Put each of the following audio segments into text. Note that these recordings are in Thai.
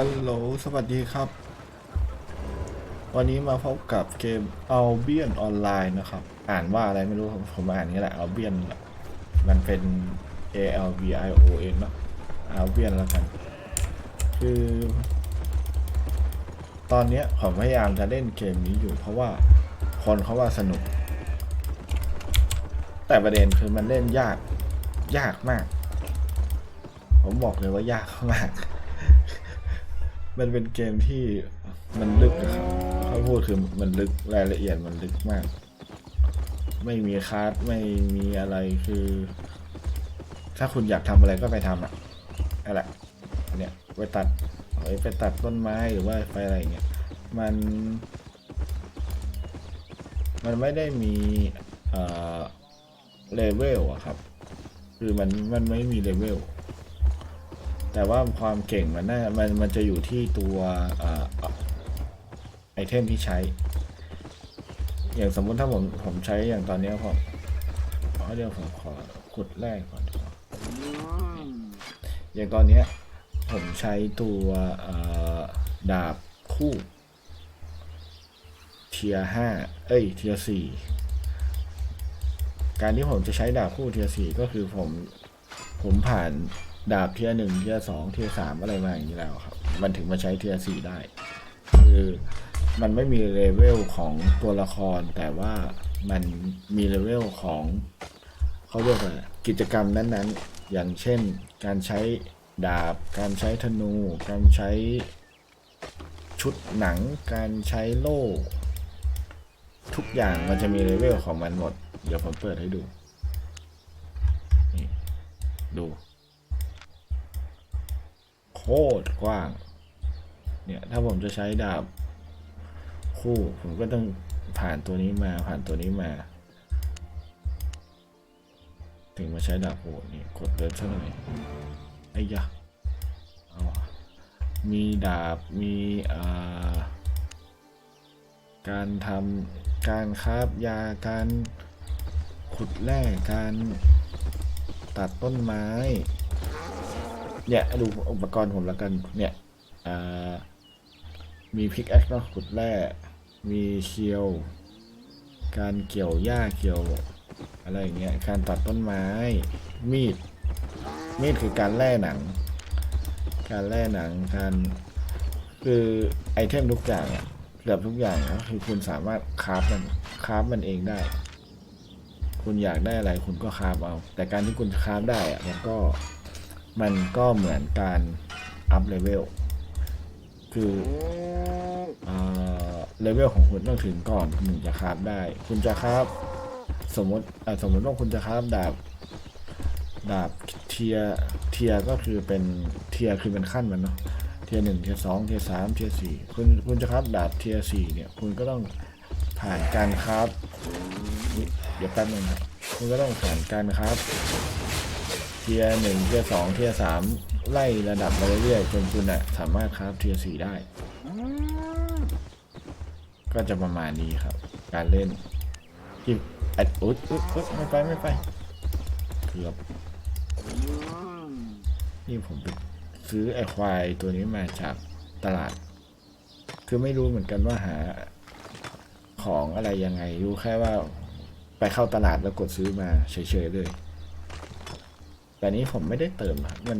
ฮัลโหล สวัสดีครับ วันนี้มาพบกับเกม Albion Online นะครับ อ่านว่าอะไรไม่รู้ ผมผมอ่านนี้แหละ Albion มันเป็น A L B I O N เนอะ Albion แล้วกัน คือ ตอนเนี้ยผมพยายามจะเล่นเกมนี้อยู่ เพราะว่าคนเขาว่าสนุก แต่ประเด็นคือมันเล่นยากยากมาก ผมบอกเลยว่ายากมาก มันเป็นเกมที่มันลึกนะครับเขาพูดคือมันลึกรายละเอียดมันลึกมาก ไม่มีคาร์ดไม่มีอะไรคือ ถ้าคุณอยากทำอะไรก็ไปทำอะนั่นแหละเนี่ยไปตัดไปตัดต้นไม้หรือว่าไปอะไรอย่างเงี้ยมัน มันไม่ได้มีเอ่อเลเวลอะครับ คือมันมันไม่มีเลเวล แต่ว่าความเก่งมันน่ามันมันจะอยู่ที่ตัวไอเทมที่ใช้ อย่างสมมุติถ้าผมผมใช้อย่างตอนนี้ผมเขาเดี๋ยวผมขอขุดแรกก่อนอย่างตอนนี้ผมใช้ตัวดาบคู่เทียห้าเอ้ยเทียสี่การที่ผมจะใช้ดาบคู่เทียสี่ก็คือผมผมผ่าน ดาบเทียหนึ่งเทียสองเทียสามอะไรมาอย่างนี้แล้วครับ มันถึงมาใช้เทียสี่ได้ คือมันไม่มีเลเวลของตัวละคร แต่ว่ามันมีเลเวลของเขาเรียกว่ากิจกรรมนั้นๆ อย่างเช่น การใช้ดาบ การใช้ธนู การใช้ชุดหนัง การใช้โล่ ทุกอย่างมันจะมีเลเวลของมันหมด เดี๋ยวผมเปิดให้ดู นี่ ดู ตรกว้าง เนี่ยถ้าผมจะใช้ดาบคู่ ผมก็ต้องผ่านตัวนี้มาผ่านตัวนี้มา ถึงมาใช้ดาบโหดนี่กดเดินเท่าไหร่ไอ้ยะเอามีดาบมีการทำการคราบยาการขุดแร่การตัดต้นไม้ เนี่ยดูอุปกรณ์ผมแล้วกัน เนี่ย อ่า มีพิกแอคเนาะขุดแร่ มีเคียว การเกี่ยวหญ้าเกี่ยว อะไรอย่างเงี้ย การตัดต้นไม้ มีด มีดคือการแล่หนัง การแล่หนัง การคือไอเทมทุกอย่างอะเกือบทุกอย่างก็คือคุณสามารถคราฟมันคราฟมันเองได้ คุณอยากได้อะไรคุณก็คราฟเอา แต่การที่คุณคราฟได้อะมันก็ มันก็เหมือนการอัพเลเวล คือเลเวลของคุณต้องถึงก่อนคุณถึงจะคราฟได้ คุณจะคราฟสมมติสมมติว่าคุณจะคราฟดาบดาบเทียเทียก็คือเป็นเทียคือเป็นขั้นมันเนาะเทียหนึ่งเทียสองเทียสามเทียสี่คุณคุณจะคราฟดาบเทียสี่เนี่ยคุณก็ต้องผ่านการคราฟนี่เดี๋ยวแป๊บนึงครับคุณก็ต้องผ่านการคราฟเทียร์หนึ่งเทียร์สองเทียร์สามไล่ระดับมาเรื่อยๆจนคุณอะสามารถคราฟเทียร์สี่ได้ ก็จะประมาณนี้ครับ การเล่นที่อัดอุ๊ดอุ๊ดอุ๊ดไม่ไปไม่ไปเกือบนี่ผมไปซื้อไอควายตัวนี้มาจากตลาด คือไม่รู้เหมือนกันว่าหาของอะไรยังไง รู้แค่ว่าไปเข้าตลาดแล้วกดซื้อมาเฉยๆเลย แต่นี้ผมไม่ได้เติมอะมัน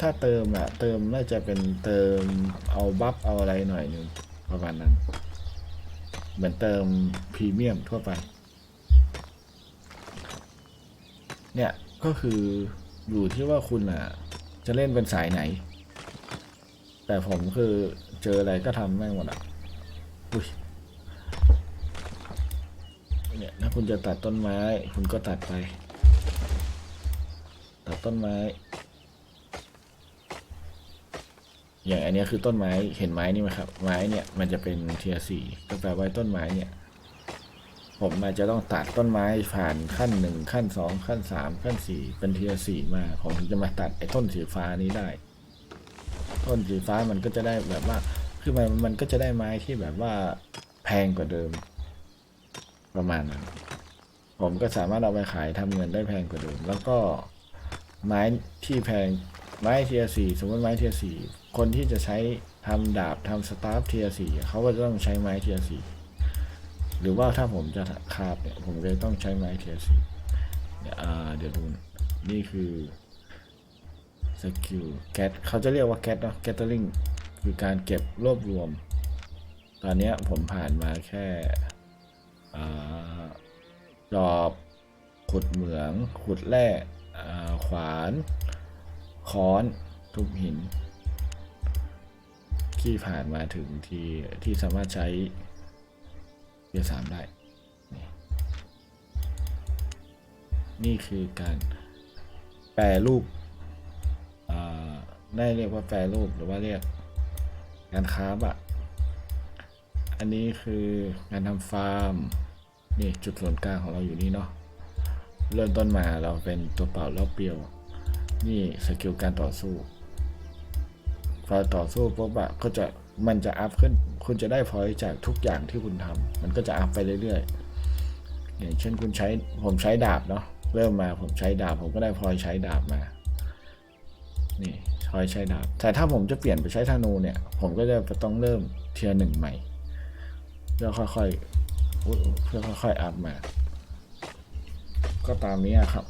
ถ้าเติมอะเติมน่าจะเป็นเติมเอาบัฟเอาอะไรหน่อยนึงประมาณนั้น เหมือนเติมพรีเมียมทั่วไป เนี่ยก็คืออยู่ที่ว่าคุณอะจะเล่นเป็นสายไหน แต่ผมคือเจออะไรก็ทำแม่งหมดอะอุ้ยเนี่ยถ้าคุณจะตัดต้นไม้ คุณก็ตัดไป ตัดต้นไม้ อย่างอันนี้คือต้นไม้เห็นไม้นี่ไหมครับ ไม้เนี่ยมันจะเป็นเทียสี่ก็แปลว่าต้นไม้เนี่ย ผมอาจจะต้องตัดต้นไม้ผ่านขั้นหนึ่งขั้นสองขั้นสามขั้นสี่เป็นเทียสี่มาผมถึงจะมาตัดไอ้ต้นสีฟ้านี้ได้ ต้นสีฟ้ามันก็จะได้แบบว่าคือมันมันก็จะได้ไม้ที่แบบว่าแพงกว่าเดิม ประมาณนั้นผมก็สามารถเอาไปขายทำเงินได้แพงกว่าเดิม แล้วก็ ไม้ที่แพงไม้เทียสี่สมมติไม้เทียสี่คนที่จะใช้ทำดาบทำสตาฟเทียสี่เขาก็จะต้องใช้ไม้เทียสี่หรือว่าถ้าผมจะคาบเนี่ยผมก็ต้องใช้ไม้เทียสี่เดี๋ยวดูนี่คือสกิลแกตเขาจะเรียกว่าแกตเนาะแกตเตอริงคือการเก็บรวบรวม ตอนนี้ผมผ่านมาแค่จอบขุดเหมือง ขุดแร่ ขวานค้อนทุบหิน ที่ผ่านมาถึงที่ ที่สามารถใช้เกียร์สามได้นี่นี่คือการแปรรูปได้เรียกว่าแปรรูปหรือว่าเรียกการค้าบอะอันนี้คือการทำฟาร์ม นี่จุดศูนย์กลางของเราอยู่นี่เนาะ เริ่มต้นมาเราเป็นตัวเปล่าเล่าเปรียว นี่สกิลการต่อสู้พอต่อสู้ปุ๊บอะก็จะมันจะอัพขึ้น คุณจะได้พอยจากทุกอย่างที่คุณทำมันก็จะอัพไปเรื่อยๆ อย่างเช่นคุณใช้ผมใช้ดาบเนาะเริ่มมาผมใช้ดาบ ผมก็ได้พอยใช้ดาบมา นี่พอยใช้ดาบ แต่ถ้าผมจะเปลี่ยนไปใช้ธนูเนี่ย ผมก็จะต้องเริ่มเทียร์หนึ่งใหม่เพื่อค่อยๆเพื่อค่อยๆอัพมา ก็ตามนี้ครับ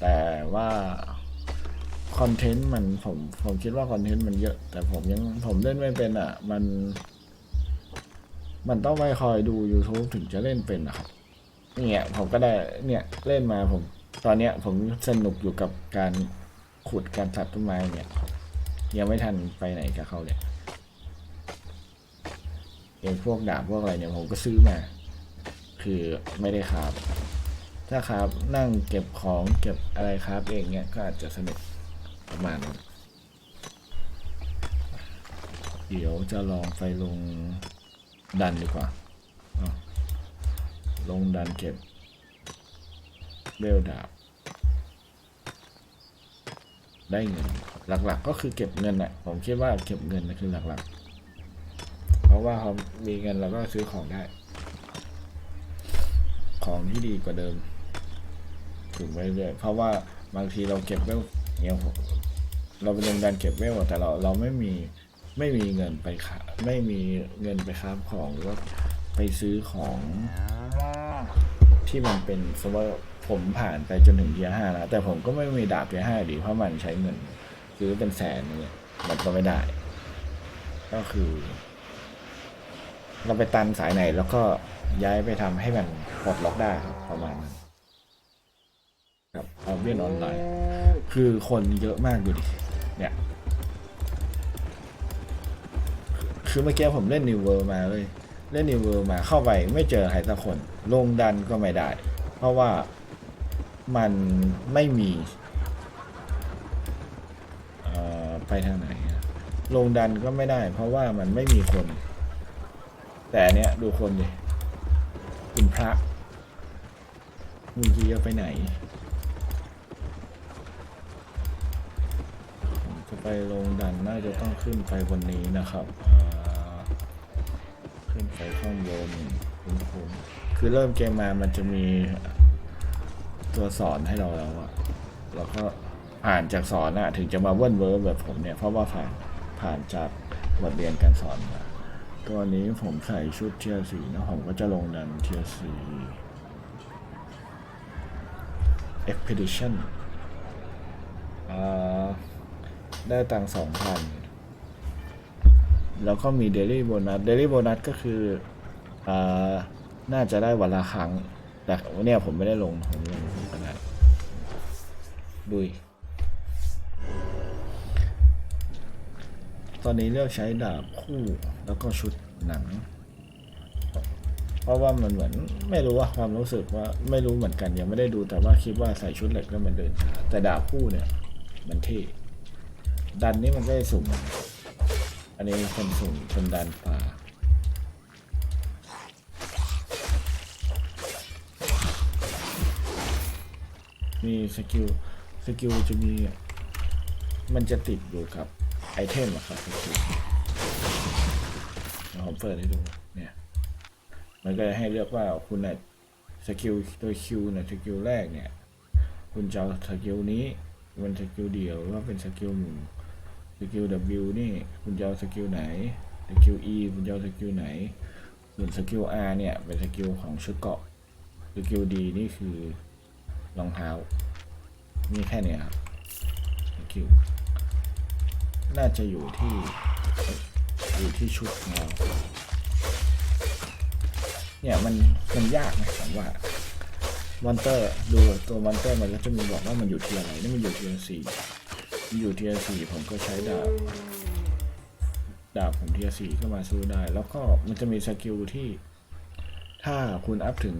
แต่ว่าคอนเทนต์มันผมผมคิดว่าคอนเทนต์มันเยอะ แต่ผมยังผมเล่นไม่เป็นอะ มัน มันต้องไปคอยดู YouTube ถึงจะเล่นเป็นนะครับเนี่ยผมก็ได้เนี่ยเล่นมาผม ตอนเนี้ย ผมสนุกอยู่กับการขุดการตัดต้นไม้เนี่ยยังไม่ทันไปไหนกับเขาเลยเองพวกดาบพวกอะไรเนี่ยผมก็ซื้อมา คือไม่ได้ครับ ถ้าครับนั่งเก็บของเก็บอะไรครับเองเนี่ยก็อาจจะสนุกประมาณนั้นเดี๋ยวจะลองไปลงดันดีกว่า ลงดันเก็บเบลดาบ ได้เงิน หลักๆก็คือเก็บเงินแหละผมคิดว่าเก็บเงินนะคือหลักๆ เพราะว่าเขามีเงินเราก็ซื้อของได้ ของที่ดีกว่าเดิม ถึงไปเรื่อยเพราะว่าบางทีเราเก็บเวลเนี่ยเราไปลงดันเก็บเวลแต่เราเราไม่มีไม่มีเงินไปขาไม่มีเงินไปค้าบของหรือว่าไปซื้อของที่มันเป็นสมมติผมผ่านไปจนถึงเทียห้าแล้วแต่ผมก็ไม่มีดาบเทียห้าดีเพราะมันใช้เงินซื้อเป็นแสนเนี่ยมันก็ไม่ได้ ก็คือ เราไปตันสายไหนแล้วก็ย้ายไปทำให้มันปลดล็อกได้ครับประมาณนั้น ครับเอาเวียนออนไลน์ คือคนเยอะมากดูดิ เนี่ย คือเมื่อกี้ผมเล่นนิวเวอร์มาเลย เล่นนิวเวอร์มาเข้าไปไม่เจอใครสักคน ลงดันก็ไม่ได้ เพราะว่ามันไม่มีเอ่อไปทางไหน ลงดันก็ไม่ได้ เพราะว่ามันไม่มีคน แต่เนี้ยดูคนดิคุณพระมึงกี้จะไปไหน ไปลงดันน่าจะต้องขึ้นไปบนนี้นะครับขึ้นไปข้างบนคุณผมคือเริ่มเกมมามันจะมีตัวสอนให้เราแล้วอะแล้วก็อ่านจากสอนอะถึงจะมาเวิ้นเวิร์แบบผมเนี่ย เพราะว่าผ่านผ่านจากบทเรียนการสอนมาตัวนี้ผมใส่ชุดเทียร์สีนะผมก็จะลงดันเทียร์สี expedition อ่า ได้ตังสองพันแล้วก็มีเดลี่โบนัสเดลี่โบนัสก็คืออ่าน่าจะได้วันละครั้ง แต่วันเนี้ยผมไม่ได้ลง ผมลงกระดาษดุยตอนนี้เลือกใช้ดาบคู่แล้วก็ชุดหนัง เพราะว่ามันเหมือนไม่รู้ว่าความรู้สึกว่าไม่รู้เหมือนกันยังไม่ได้ดูแต่ว่าคิดว่าใส่ชุดเหล็กแล้วมันเดินช้าแต่ดาบคู่เนี่ย มันเท่ ดันนี่มันก็ได้สุ่ม อันนี้เป็นสุ่มเป็นดันป่ามีสกิล สกิลจะมี มันจะติดอยู่กับไอเทมอะครับสกิลเดี๋ยวผมเปิดให้ดู เนี่ย มันก็จะให้เลือกว่าคุณเนี่ยสกิลโดยคิวเนี่ยสกิลแรกเนี่ย คุณจะสกิลนี้เป็นสกิลเดียวหรือว่าเป็นสกิลหมู่ สกิล W นี่คุณจะเอาสกิลไหน สกิล E คุณจะเอาสกิลไหน ส่วนสกิล R เนี่ยเป็นสกิลของชุดเกาะ สกิล D นี่คือรองเท้า มีแค่นี้ครับ สกิล น่าจะอยู่ที่อยู่ที่ชุดของเรา เนี่ยมันมันยากนะผมว่ามอนเตอร์ดูตัวมอนเตอร์มันก็จะมีบอกว่ามันอยู่ทียร์อะไร นี่มันอยู่ทียร์สี่ อยู่เทียสี่ผมก็ใช้ดาบ ดาบผมเทียสี่ก็มาสู้ได้ แล้วก็มันจะมีสกิลที่ ถ้าคุณอัพถึง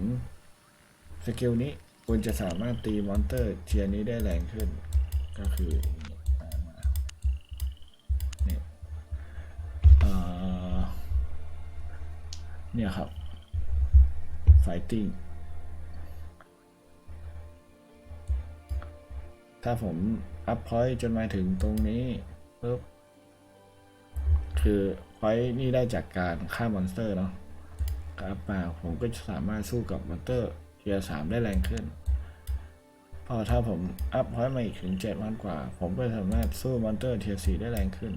สกิลนี้คุณจะสามารถตีมอนเตอร์เทียนี้ได้แรงขึ้น ก็คือเนี่ยเนี่ยครับ fighting ถ้าผม อัพพอยต์จนมาถึงตรงนี้ปุ๊บคือพอยต์นี่ได้จากการฆ่ามอนสเตอร์เนาะอัพมาผมก็จะสามารถสู้กับมอนสเตอร์เทียร์สามได้แรงขึ้น พอถ้าผมอัพพอยต์มาอีกถึงเจ็ดวันกว่า ผมก็สามารถสู้มอนสเตอร์เทียร์สี่ได้แรงขึ้น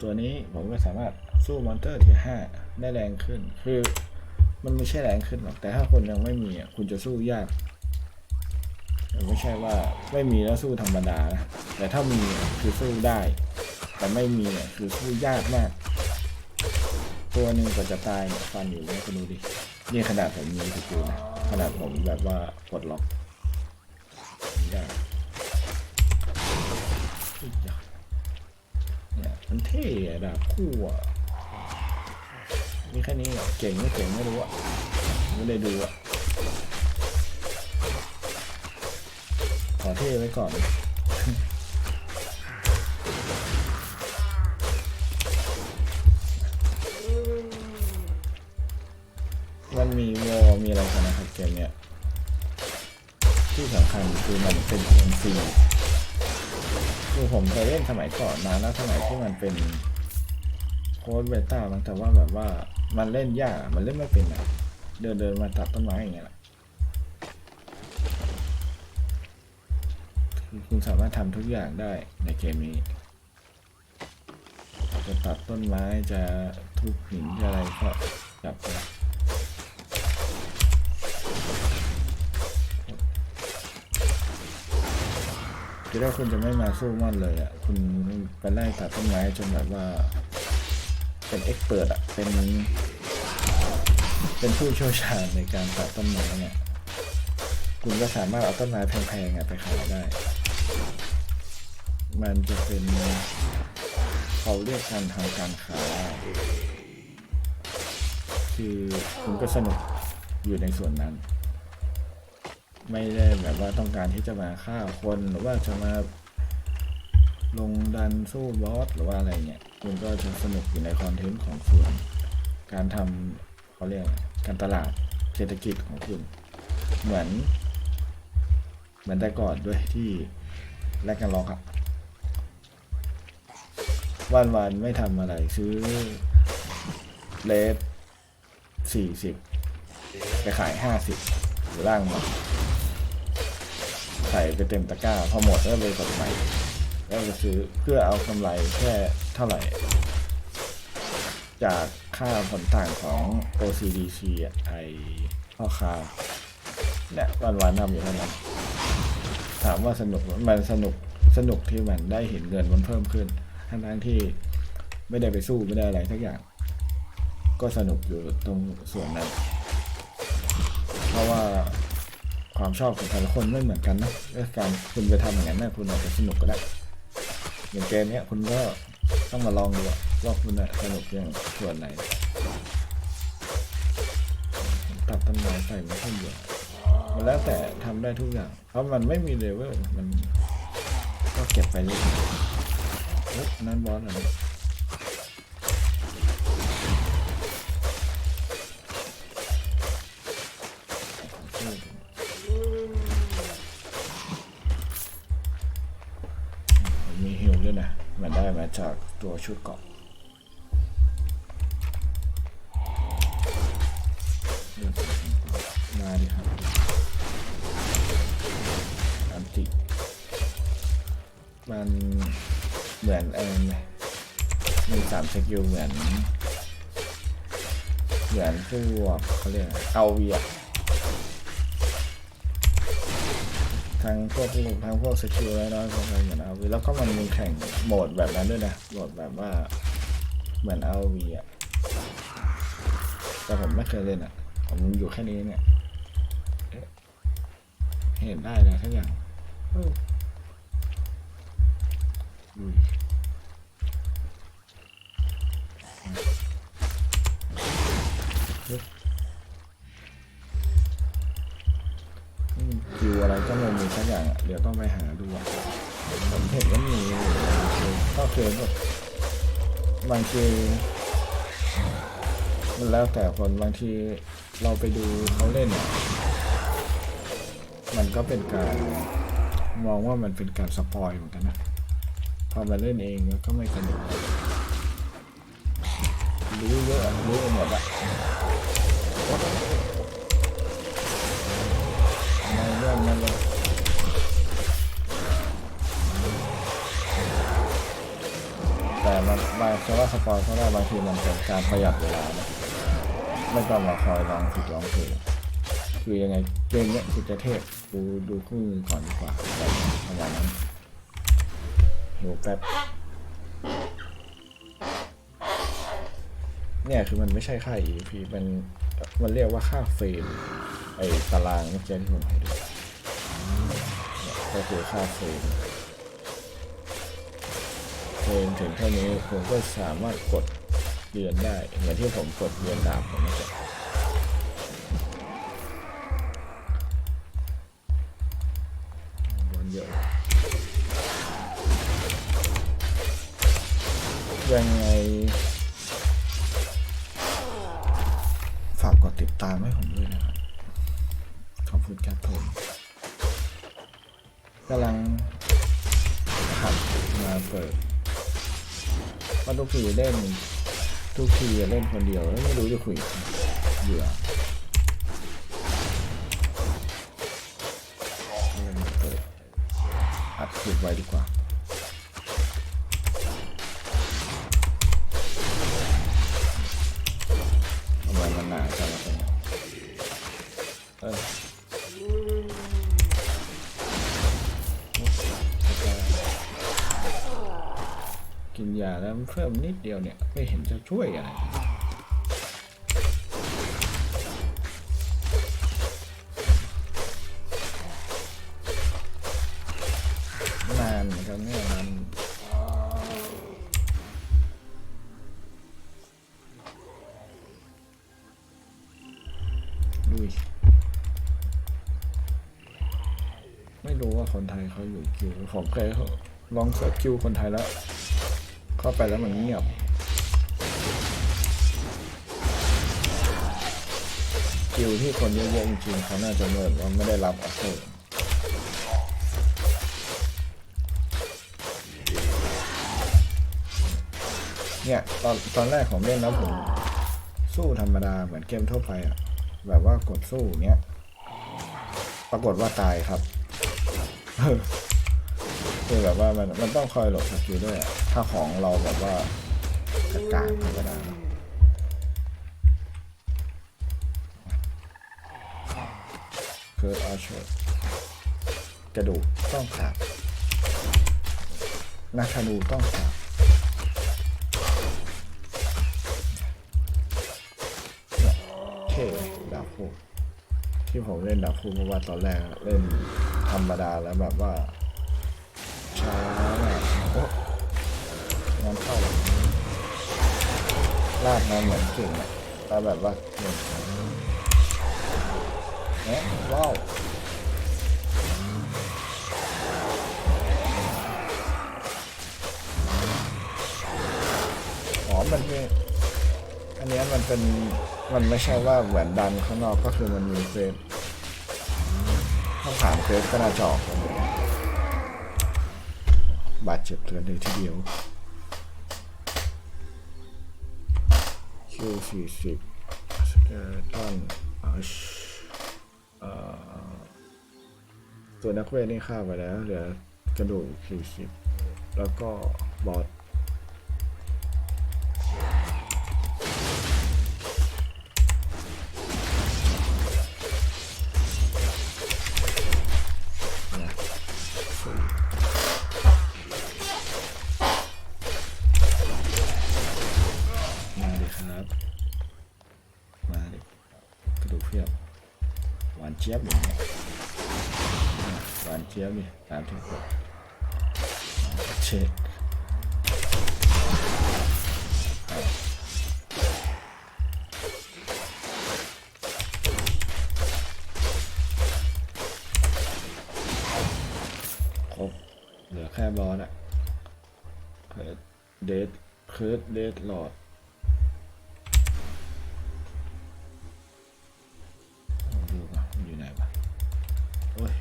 ตัวนี้ผมก็สามารถสู้มอนสเตอร์เทียร์ห้าได้แรงขึ้น คือมันไม่ใช่แรงขึ้นหรอกแต่ถ้าคนยังไม่มีอะคุณจะสู้ยาก ไม่ใช่ว่าไม่มีแล้วสู้ธรรมดานะแต่ถ้ามีคือสู้ได้ แต่ไม่มีเนี่ยคือสู้ยากมาก ตัวหนึ่งกว่าจะตายเนี่ยฟันอยู่เนี่ยคุณดูดินี่ขนาดผมมีสกิลนะขนาดผมแบบว่าปลดล็อกยากเนี่ยมันเท่อะดาบคู่อะมีแค่นี้อะเก่งไม่เก่งไม่รู้อะไม่ได้ดูอะ ขอเท่ไว้ก่อนมันมีวอมีอะไรกันนะครับเกมเนี้ยที่สำคัญคือมันเป็นเกมฟรีคือผมเคยเล่นสมัยก่อนนะแล้วสมัยที่มันเป็นโค้ดเบต้ามันแต่ว่าแบบว่ามันเล่นยากมันเล่นไม่เป็นอะเดินเดินมาตัดต้นไม้อย่างเงี้ยแหละ คือคุณสามารถทำทุกอย่างได้ในเกมนี้จะตัดต้นไม้จะทุบหินจะอะไรก็จับไปคือถ้าคุณจะไม่มาสู้มันเลยอะ คุณไปไล่ตัดต้นไม้จนแบบว่า เป็นเอ็กเปิดอะ เป็น เป็นผู้เชี่ยวชาญในการตัดต้นไม้เนี่ย คุณก็สามารถเอาต้นไม้แพงๆไปขายได้ มันจะเป็นเขาเรียกการทำการค้าคือคุณก็สนุกอยู่ในส่วนนั้น ไม่ได้แบบว่าต้องการที่จะมาฆ่าคนหรือว่าจะมาลงดันสู้บอสหรือว่าอะไรเนี่ยคุณก็จะสนุกอยู่ในคอนเทนต์ของส่วน การทำเขาเรียกการตลาดเศรษฐกิจของคุณ เหมือน เหมือนแต่ก่อนด้วยที่แลกกันล็อกอะ วันวันไม่ทำอะไรซื้อเลสสี่สิบไปขายห้าสิบหรือล่างมาใส่ไปเต็มตะกร้า พอหมดก็เลยกดใหม่แล้วก็ซื้อเพื่อเอากำไรแค่เท่าไหร่ จากค่าผลต่างของ OCDC ไอพ่อค้าเนี่ยวันวันทำอยู่เท่านั้นถามว่าสนุกมันสนุกสนุกที่มันได้เห็นเงินมันเพิ่มขึ้น ทั้งทั้งที่ไม่ได้ไปสู้ไม่ได้อะไรทักอย่าง ก็สนุกอยู่ตรงส่วนนั้น เพราะว่าความชอบของแต่ละคนไม่เหมือนกันนะการคุณไปทำอย่างนั้นนะคุณอาจจะสนุกก็ได้อย่างเกมนี้คุณก็ต้องมาลองดูว่าคุณสนุกอย่างส่วนไหนตัดต้นไม้ใส่ไม่ค่อยเยอะมันแล้วแต่ทำได้ทุกอย่าง เพราะมันไม่มีเลเวลมันก็เก็บไปเรื่อย นั่นบอสเหรอมีฮิลด้วยนะ มันได้มาจากตัวชุดเกาะ สามสกิลเหมือน เหมือนพวกเขาเรียกเอาเวียทั้งพวกลูกทั้งพวกสกิลน้อยๆพวกอะไรเหมือนเอาวีแล้วก็มันมีแข่งโหมดแบบนั้นด้วยนะโหมดแบบว่าเหมือนเอาวีอะแต่ผมไม่เคยเล่นอะผมอยู่แค่นี้เนี่ย เห็นได้เลยทั้งอย่างอออุ้ยอืม คิวอะไรก็ไม่มีสักอย่างอะเดี๋ยวต้องไปหาดูอะผมเห็นว่ามีก็คือแบบบางทีมันแล้วแต่คนบางทีเราไปดูเขาเล่นอะมันก็เป็นการมองว่ามันเป็นการสปอยเหมือนกันนะพอมาเล่นเองมันก็ไม่สนุก รู้เยอะอะรู้หมดอะในเรื่องนั้นเลยแต่มันบางจะว่าสปอยก็ได้บางทีมันเป็นการประหยัดเวลานะไม่ต้องมาคอยลองผิดลองถูกคือยังไงเกมเนี้ยคือจะเทพกูดูคู่มือก่อนดีกว่าแบบประมาณนั้นหิวแป๊บ เนี่ยคือมันไม่ใช่ค่า EP มันมันเรียกว่าค่าเฟรมไอตารางเมื่อกี้ที่ผมให้ดูเนี่ยก็คือค่าเฟรมเฟรมถึงเท่านี้ผมก็สามารถกดเรียนได้เหมือนที่ผมกดเรียนดาบผมเมื่อกี้บอลเยอะยังไง ฝากกดติดตามให้ผมด้วยนะครับ ขอบคุณครับผมกำลังหัดมาเปิดว่าทุกทีเล่นทุกทีเล่นคนเดียวแล้วไม่รู้จะคุยกับใครเบื่อก็เลยมาเปิดอัดคลิปไว้ดีกว่า นิดเดียวเนี่ยไม่เห็นจะช่วยอะไรนานเหมือนกันเนี่ยนานดุยไม่รู้ว่าคนไทยเขาอยู่คิวผมเคยลองเสิร์ชคิวคนไทยแล้ว เข้าไปแล้วมันเงียบคิวที่คนเยอะๆจริงๆเขาน่าจะเมือนว่าไม่ได้รับออเฟอร์เนี่ยตอนตอนแรกผมเล่นแล้วผมสู้ธรรมดาเหมือนเกมทั่วไปอะแบบว่ากดสู้เนี้ย ปรากฏว่าตายครับ คือแบบว่ามันมันต้องคอยหลบสกิลด้วยอะถ้าของเราแบบว่ากากางธรรมดานะเกิดอาชดกระดูกต้องขาดนักธนูต้องขาดเนี่ยเท่ดาบคู่ที่ผมเล่นดาบคู่เพราะว่าตอนแรกเล่นธรรมดาแล้วแบบว่า ลากมาเหมือนเก่งอะต่แบบว่าเก่งเอ๊ะว้าวอ๋อมันเป็นอันนี้มันเป็นมันไม่ใช่ว่าแหวนดันข้างนอกก็คือมันมีเฟสถ้าผ่านเฟสก็น่าจะออกบาดเจ็บเลยเลยทีเดียว สี่สิบต้องเอ่อตัวนักเวทนี่ฆ่าไปแล้วเหลือกระดูกสี่สิบแล้วก็บอส ครบ เหลือแค่บอสอะเคิร์ดเดเคิร์ดเดดหลอดดูก่อนอยู่ไหนวะโอ้ย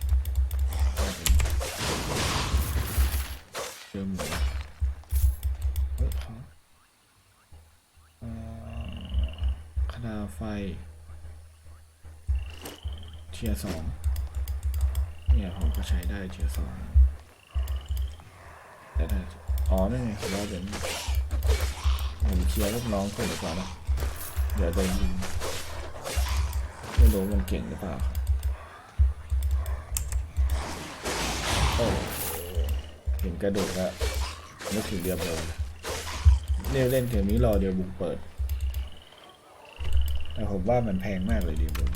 เจอหมูเฮ้ยเขาเอ่อคณาไฟ เทียร์สอง ใช้ได้เทียสองแต่ถ้าอ๋อนี่นไงรอเดี๋ยวนี้ผมเคลียร์ลูกน้องก่อนดีกว่านะเดี๋ยวโดนยิงไม่รู้มันเก่งหรือเปล่าโอ้เห็นกระโดูกแล้วนึกถึงเดียบเลยเนี่ยเล่นเกมนี้รอเดียวบุกเปิด แต่ผมว่ามันแพงมากเลยเดียวบุก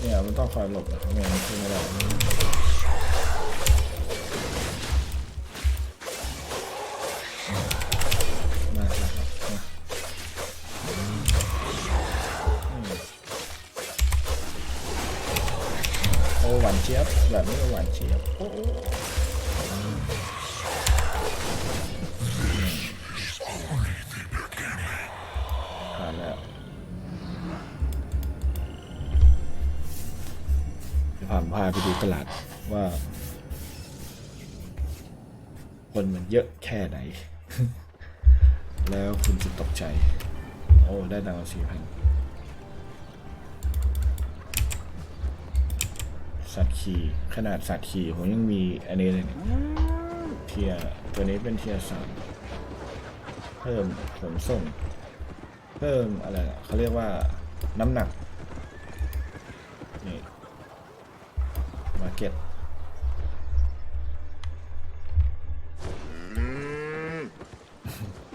เนี่ยมันต้องคอยหลบนะไม่งั้นขึ้นไม่ได้มาแล้วครับโอ้หวานเจี๊ยบแบบนี้หวานเจี๊ยบโอ้ ตลาดว่า คนมันเยอะแค่ไหน แล้วคุณจะตกใจ โอ้ ได้ตังค์สี่พันสัตว์ขี่ขนาดสัตว์ขี่ผมยังมีอันนี้เลยเนี่ยเทียตัวนี้เป็นเทียสามเพิ่มขนส่ง เพิ่มอะไรเขาเรียกว่าน้ำหนัก นี่ มา เก็ต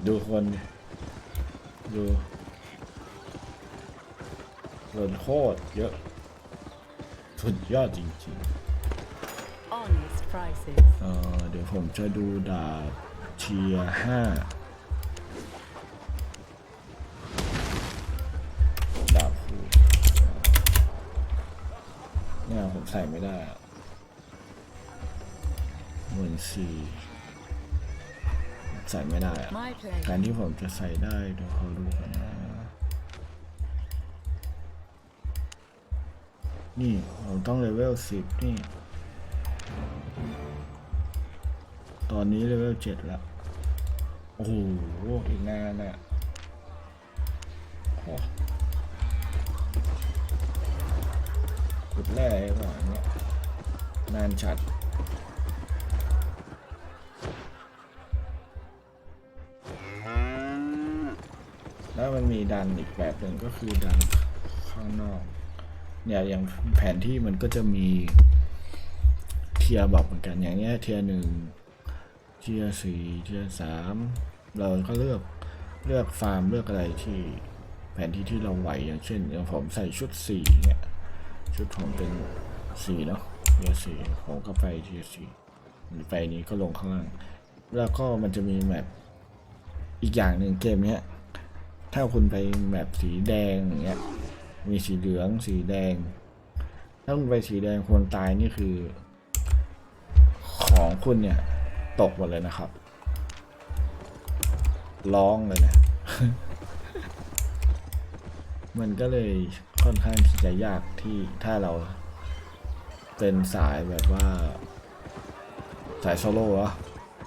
ดูคนดิดูคนโคตรเยอะ สุดยอดจริง Honest prices. ๆ เออเดี๋ยวผมจะดูดาบเทียห้าดาบคูเนี่ยผมใส่ไม่ได้อะ หมื่นสี่ใส่ไม่ได้อะ My pleasure. การที่ผมจะใส่ได้เดี๋ยวเขาดูกันนะนี่ ผมต้องเลเวลสิบนี่ ตอนนี้เลเวลเจ็ดแล้ว โอ้โห อีกนานอะโอ้ขุดแร่ไอ้บ่าเนี้ยนานชัด แล้วมันมีดันอีกแบบหนึ่งก็คือดันข้างนอก เนี่ยอย่างแผนที่มันก็จะมีเทียบอกเหมือนกันอย่างเงี้ยเทียร์หนึ่งเทียร์สี่เทียร์สามเราก็เลือกเลือกฟาร์มเลือกอะไรที่แผนที่ที่เราไหวอย่างเช่นอย่างผมใส่ชุดสี่เนี่ยชุดผมเป็นสี่เนาะเทียร์สี่ผมก็ไปเทียร์สี่ไปนี้ก็ลงข้างล่าง แล้วก็มันจะมีแมปอีกอย่างหนึ่งเกมเนี้ย ถ้าคุณไปแบบสีแดงอย่างเงี้ยมีสีเหลืองสีแดง ถ้าคุณไปสีแดงคนตายนี่คือ ของคุณเนี่ย ตกหมดเลยนะครับ ร้องเลยนะ มันก็เลยค่อนข้างที่จะยากที่ถ้าเราเป็นสายแบบว่า สายโซโล่อะ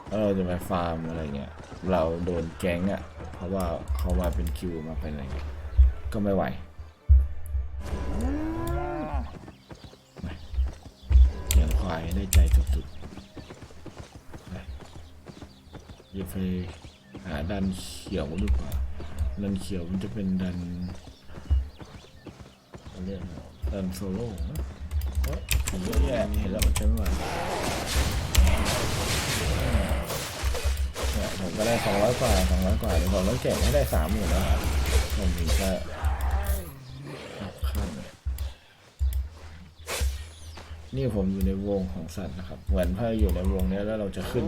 แล้วเราจะไปฟาร์มอะไรเงี้ย เราโดนแก๊งอะ เพราะว่าเขามาเป็นคิวมาเป็นอะไรก็ไม่ไหวเสียงควายได้ใจสุดๆไปอย่าไปหาดันเขียวดีกว่าดันเขียวมันจะเป็นดันเขาเรียกอะดันโซโล่นะเฮ้ยอะแยะเห็นแล้วมันใช่ไหว ผมก็ได้สองร้อยกว่าสองร้อยกว่าเดี๋ยวผมต้องเก็บให้ได้สามหมื่นแล้วครับผมถึงจะขั้นนี่ผมอยู่ในวงของสัตว์นะครับ เหมือนถ้าอยู่ในวงนี้แล้วเราจะขึ้น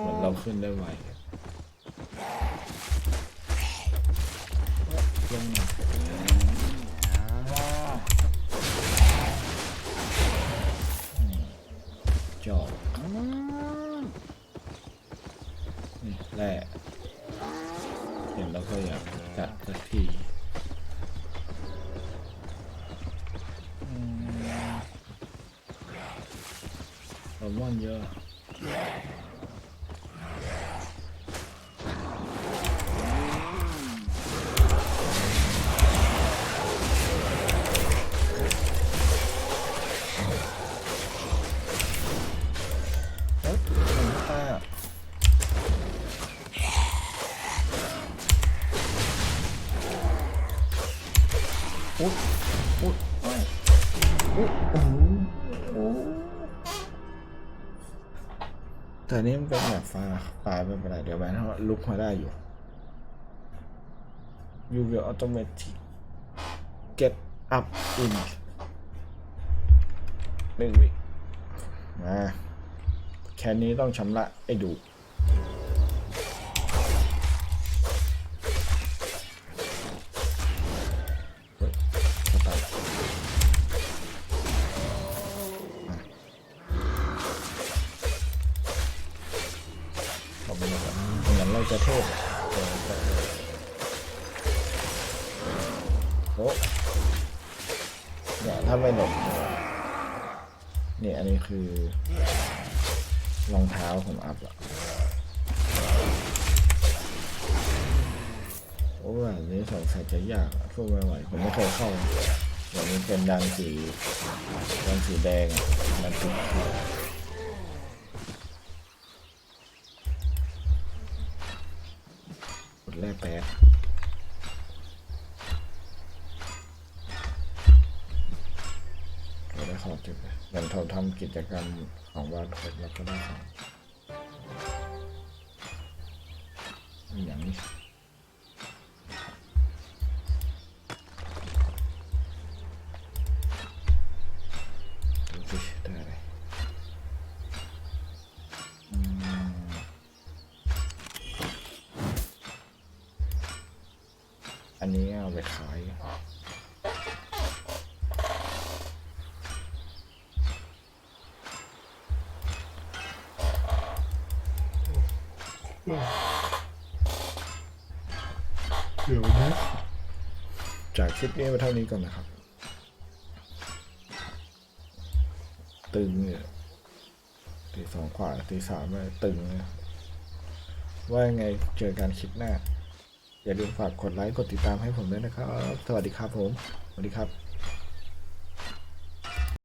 เหมือนเราขึ้นได้ไว ซล แต่นี้มันเป็นแบบฟ้าฟ้าไม่เป็นไรเดี๋ยวแบนเขาลุกมาได้อยู่ You will automatic get up in หนึ่งวิมาแค่นี้ต้องชำระไอ้ดู จะเทศเออจะเออโอ้เนี่ยถ้าไม่หลบเนี่ยอันนี้คือรองเท้าผมอัพละโอ้แบบนี้สงสัยจะยากสู้ไม่ไหวผมไม่เคยเข้าอย่างนี้เป็นดันสีดันสีแดงดันสีเขียวกด แรกแป๊บเราได้ของเก็บเลยเหมือนเราทำกิจกรรมของวันครบแล้วก็ได้ของอย่างนี้ อันนี้เอาไปขายเดี๋ยวนะจากคลิปนี้ไปเท่านี้ก่อนนะครับ ตึงเนี่ยตีสองขวาตีสามเลยตึงเลยว่ายังไงเจอกันคลิปหน้า อย่าลืมฝากกดไลค์กดติดตามให้ผมด้วยนะครับ สวัสดีครับผม สวัสดีครับ